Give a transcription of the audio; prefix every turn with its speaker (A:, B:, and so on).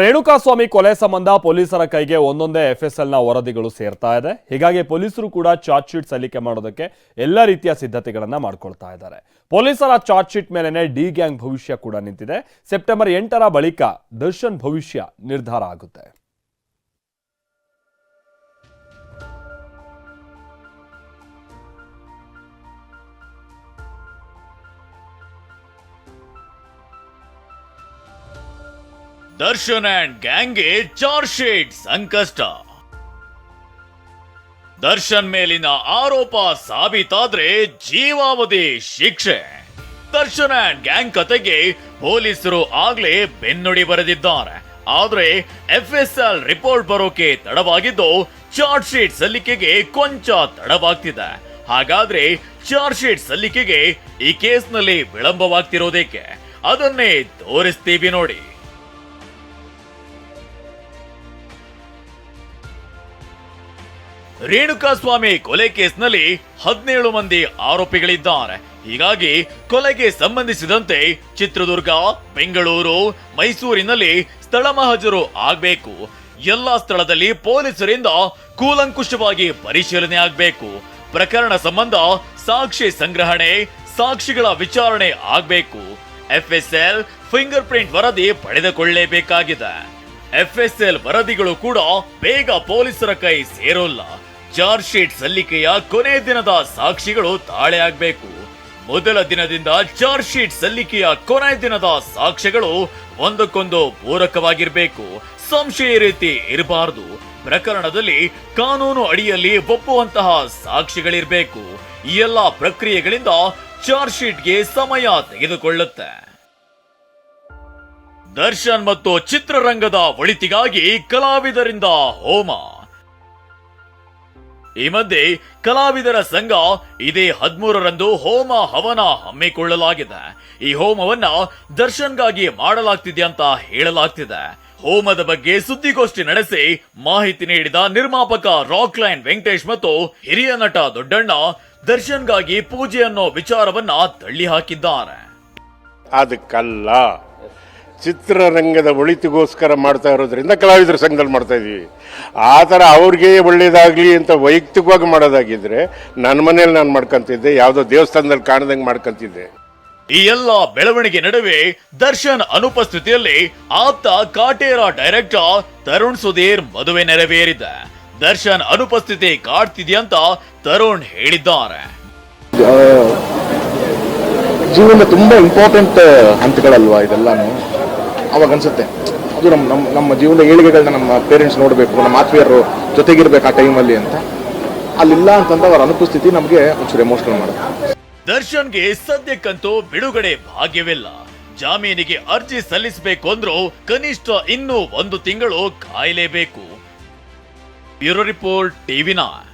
A: ರೇಣುಕಾಸ್ವಾಮಿ ಕೊಲೆ ಸಂಬಂಧ ಪೊಲೀಸರ ಕೈಗೆ ಒಂದೊಂದೇ ಎಫ್ಎಸ್ಎಲ್ನ ವರದಿಗಳು ಸೇರ್ತಾ ಇದೆ. ಹೀಗಾಗಿ ಪೊಲೀಸರು ಕೂಡ ಚಾರ್ಜ್ ಶೀಟ್ ಸಲ್ಲಿಕೆ ಮಾಡೋದಕ್ಕೆ ಎಲ್ಲ ರೀತಿಯ ಸಿದ್ಧತೆಗಳನ್ನ ಮಾಡ್ಕೊಳ್ತಾ ಇದ್ದಾರೆ. ಪೊಲೀಸರ ಚಾರ್ಜ್ ಶೀಟ್ ಮೇಲೆನೆ ಡಿ ಗ್ಯಾಂಗ್ ಭವಿಷ್ಯ ಕೂಡ ನಿಂತಿದೆ. ಸೆಪ್ಟೆಂಬರ್ ಎಂಟರ ಬಳಿಕ ದರ್ಶನ್ ಭವಿಷ್ಯ ನಿರ್ಧಾರ ಆಗುತ್ತೆ.
B: ದರ್ಶನ್ ಅಂಡ್ ಗ್ಯಾಂಗ್ಗೆ ಚಾರ್ಜ್ ಶೀಟ್, ಸಂಕಷ್ಟ. ದರ್ಶನ್ ಮೇಲಿನ ಆರೋಪ ಸಾಬೀತಾದ್ರೆ ಜೀವಾವಧಿ ಶಿಕ್ಷೆ. ದರ್ಶನ್ ಅಂಡ್ ಗ್ಯಾಂಗ್ ಕತೆಗೆ ಪೊಲೀಸರು ಆಗ್ಲೇ ಬೆನ್ನುಡಿ ಬರೆದಿದ್ದಾರೆ. ಆದ್ರೆ ಎಫ್ ಎಸ್ ಎಲ್ ರಿಪೋರ್ಟ್ ಬರೋಕೆ ತಡವಾಗಿದ್ದು, ಚಾರ್ಜ್ ಶೀಟ್ ಸಲ್ಲಿಕೆಗೆ ಕೊಂಚ ತಡವಾಗ್ತಿದೆ. ಹಾಗಾದ್ರೆ ಚಾರ್ಜ್ ಶೀಟ್ ಸಲ್ಲಿಕೆಗೆ ಈ ಕೇಸ್ನಲ್ಲಿ ವಿಳಂಬವಾಗ್ತಿರೋದಕ್ಕೆ ಅದನ್ನೇ ತೋರಿಸ್ತೀವಿ ನೋಡಿ. ರೇಣುಕಾಸ್ವಾಮಿ ಕೊಲೆ ಕೇಸ್ನಲ್ಲಿ ಹದಿನೇಳು ಮಂದಿ ಆರೋಪಿಗಳಿದ್ದಾರೆ. ಹೀಗಾಗಿ ಕೊಲೆಗೆ ಸಂಬಂಧಿಸಿದಂತೆ ಚಿತ್ರದುರ್ಗ, ಬೆಂಗಳೂರು, ಮೈಸೂರಿನಲ್ಲಿ ಸ್ಥಳ ಮಹಜರು ಆಗಬೇಕು. ಎಲ್ಲಾ ಸ್ಥಳದಲ್ಲಿ ಪೊಲೀಸರಿಂದ ಕೂಲಂಕುಷವಾಗಿ ಪರಿಶೀಲನೆ ಆಗಬೇಕು. ಪ್ರಕರಣ ಸಂಬಂಧ ಸಾಕ್ಷಿ ಸಂಗ್ರಹಣೆ, ಸಾಕ್ಷಿಗಳ ವಿಚಾರಣೆ ಆಗಬೇಕು. ಎಫ್ಎಸ್ಎಲ್ ಫಿಂಗರ್ ಪ್ರಿಂಟ್ ವರದಿ ಪಡೆದುಕೊಳ್ಳಲೇಬೇಕಾಗಿದೆ ಎಫ್ಎಸ್ಎಲ್ ವರದಿಗಳು ಕೂಡ ಬೇಗ ಪೊಲೀಸರ ಕೈ ಸೇರೋಲ್ಲ. ಚಾರ್ಜ್ ಶೀಟ್ ಸಲ್ಲಿಕೆಯ ಕೊನೆ ದಿನದ ಸಾಕ್ಷಿಗಳು ತಾಳೆ ಆಗ್ಬೇಕು. ಮೊದಲ ದಿನದಿಂದ ಚಾರ್ಜ್ ಶೀಟ್ ಸಲ್ಲಿಕೆಯ ಕೊನೆ ದಿನದ ಸಾಕ್ಷ್ಯಗಳು ಒಂದಕ್ಕೊಂದು ಪೂರಕವಾಗಿರ್ಬೇಕು. ಸಂಶಯ ರೀತಿ ಇರಬಾರದು. ಪ್ರಕರಣದಲ್ಲಿ ಕಾನೂನು ಅಡಿಯಲ್ಲಿ ಒಪ್ಪುವಂತಹ ಸಾಕ್ಷಿಗಳಿರ್ಬೇಕು. ಈ ಎಲ್ಲಾ ಪ್ರಕ್ರಿಯೆಗಳಿಂದ ಚಾರ್ಜ್ ಶೀಟ್ಗೆ ಸಮಯ ತೆಗೆದುಕೊಳ್ಳುತ್ತೆ. ದರ್ಶನ್ ಮತ್ತು ಚಿತ್ರರಂಗದ ಒಳಿತಿಗಾಗಿ ಕಲಾವಿದರಿಂದ ಹೋಮ. ಈ ಮಧ್ಯೆ ಕಲಾವಿದರ ಸಂಘ ಇದೇ ಹದಿಮೂರರಂದು ಹೋಮ ಹವನ ಹಮ್ಮಿಕೊಳ್ಳಲಾಗಿದೆ. ಈ ಹೋಮವನ್ನ ದರ್ಶನ್ಗಾಗಿ ಮಾಡಲಾಗ್ತಿದೆ ಅಂತ ಹೇಳಲಾಗ್ತಿದೆ. ಹೋಮದ ಬಗ್ಗೆ ಸುದ್ದಿಗೋಷ್ಠಿ ನಡೆಸಿ ಮಾಹಿತಿ ನೀಡಿದ ನಿರ್ಮಾಪಕ ರಾಕ್ ಲೈನ್ ವೆಂಕಟೇಶ್ ಮತ್ತು ಹಿರಿಯ ನಟ ದೊಡ್ಡಣ್ಣ ದರ್ಶನ್ಗಾಗಿ ಪೂಜೆ ಅನ್ನೋ ವಿಚಾರವನ್ನ ತಳ್ಳಿ ಹಾಕಿದ್ದಾರೆ
C: ಅದಕ್ಕಲ್ಲ. ಚಿತ್ರರಂಗದ ಒಳಿತಿಗೋಸ್ಕರ ಮಾಡ್ತಾ ಇರೋದ್ರಿಂದ ಕಲಾವಿದರ ಸಂಘದಲ್ಲಿ ಮಾಡ್ತಾ ಇದ್ದೀವಿ. ಆ ಥರ ಅವ್ರಿಗೆ ಒಳ್ಳೇದಾಗಲಿ ಅಂತ ವೈಯಕ್ತಿಕವಾಗಿ ಮಾಡೋದಾಗಿದ್ರೆ ನನ್ನ ಮನೇಲಿ ನಾನು ಮಾಡ್ಕೊಂತಿದ್ದೆ ಯಾವುದೋ ದೇವಸ್ಥಾನದಲ್ಲಿ ಕಾಣದಂಗೆ ಮಾಡ್ಕೊಂತಿದ್ದೆ.
B: ಈ ಎಲ್ಲ ಬೆಳವಣಿಗೆ ನಡುವೆ ದರ್ಶನ್ ಅನುಪಸ್ಥಿತಿಯಲ್ಲಿ ಆಪ್ತ ಕಾಟೇರ ಡೈರೆಕ್ಟರ್ ತರುಣ್ ಸುಧೀರ್ ಮದುವೆ ನೆರವೇರಿದೆ. ದರ್ಶನ್ ಅನುಪಸ್ಥಿತಿ ಕಾಡ್ತಿದ್ಯಂತ ತರುಣ್ ಹೇಳಿದ್ದಾರೆ.
D: ಜೀವನ ತುಂಬಾ ಇಂಪಾರ್ಟೆಂಟ್ ಹಂತಗಳಲ್ವಾ ಇದೆಲ್ಲಾನು? ಅವಾಗ ಅನ್ಸುತ್ತೆ. ಅದು ನಮ್ಮ ನಮ್ಮ ನಮ್ಮ ಜೀವನದ ಏಳಿಗೆಗಳನ್ನ ನಮ್ಮ ಪೇರೆಂಟ್ಸ್ ನೋಡಬೇಕು, ನಮ್ಮ ಆತ್ಮೀಯರು ಜೊತೆಗಿರ್ಬೇಕು ಆ ಟೈಮಲ್ಲಿ ಅಂತ. ಅಲ್ಲಿಲ್ಲ ಅಂತಂದ್ರೆ ಅವರ ಅನುಪಸ್ಥಿತಿ ನಮಗೆ ಒಂಚೂರು ಎಮೋಷನಲ್ ಮಾಡುತ್ತೆ.
B: ದರ್ಶನ್ಗೆ ಸದ್ಯಕ್ಕಂತೂ ಬಿಡುಗಡೆ ಭಾಗ್ಯವಿಲ್ಲ. ಜಾಮೀನಿಗೆ ಅರ್ಜಿ ಸಲ್ಲಿಸಬೇಕು ಅಂದ್ರೂ ಕನಿಷ್ಠ ಇನ್ನೂ ಒಂದು ತಿಂಗಳು ಕಾಯಲೇಬೇಕು. Bureau report TV nine.